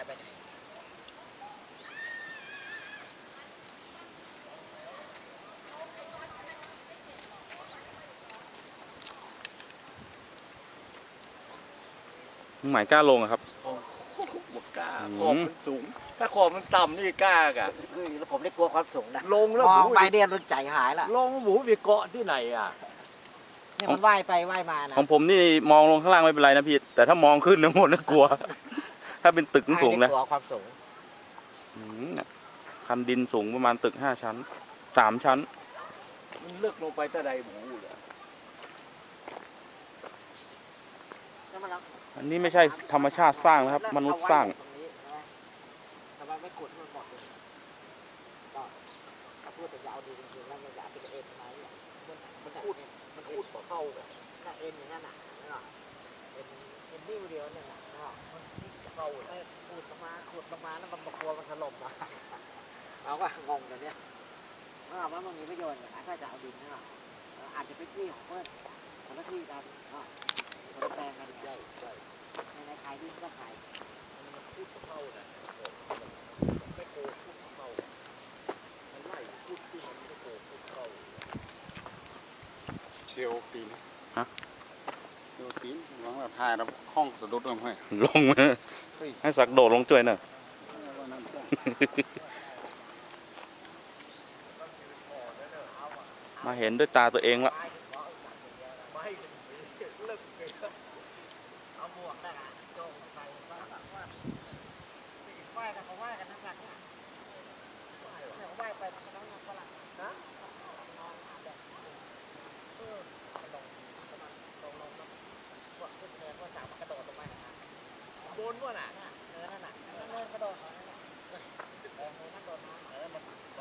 ายไปไหนหมายกล้าลงอะครับบกกล้าอืมขอบมันสูง ถ้าขอบมันต่ำนี่กล้ากะเฮ้ยแล้วผมได้กลัวความสูงนะลงแล้วมองหมูไปเนี่ยรู้ใจหายละลงหมูไปเกาะที่ไหนอะเนี่ยมันว่ายไปว่ายมานะของผมนี่มองลงข้างล่างไม่เป็นไรนะพี่ แต่ถ้ามองขึ้นทั้งหมดน่ากลัว ถ้าเป็นตึกสูงได้นะกลัวความสูงอืมคันดินสูงประมาณตึกห้าชั้นสามชั้น มันเลือกลงไปแต่ใดหมูเลยอันนี้ไม่ใช่ธรรมชาติสร้างนะครับ มนุษย์สร้างทำไมไม่ขุดมันหมดเลยก็ถ้าพูดแต่จะเอาดีจริงๆแล้วมันจะเอาเป็นเอ็นไหมอะมันมันพูดมันพูดต่อเข้าเลยถ้าเอ็นอย่างนั้นน่ะเนาะเอ็นเอ็นนิ้วเดียวเนี่ยน่ะเนาะมันจะ เข้าเลยขุดลงมาขุดลงมาแล้วมันมากลัวมันถล่มมาเราก็งงตอนเนี้ยว่าว่ามันมีประโยชน์อย่างไรถ้าจะเอาดินเนาะอาจจะเป็นที่ของเพื่อนคนละที่กันเนาะคนละแปลงกันใหญ่ใหญ่ในในขายดินก็ขายมันพูดเข้าน่ะไม่โกงพูดเข้ามันไล่พูดขึ้นมันไม่โกงพูดเข้าเชียวตีนฮะ เชีนหวังว่าทายแล้วห้องสะดุดลงให้ลงมาให้สักโดดลงจ่วยหน่อยว่านั่นซะมาเห็นด้วยตาตัวเองละเอาหมวกได้ละโจงใส่ว่าแบบว่าไหว้กันเขาไหว้กันนักหลักเนี่ยไหว้ไปมันก็ต้องฝรั่งนะ นด้วยน่ะ เออ นั่นน่ะเนินกระโดดเขานั่นน่ะเออนั่นโดดน้ำเออมันโด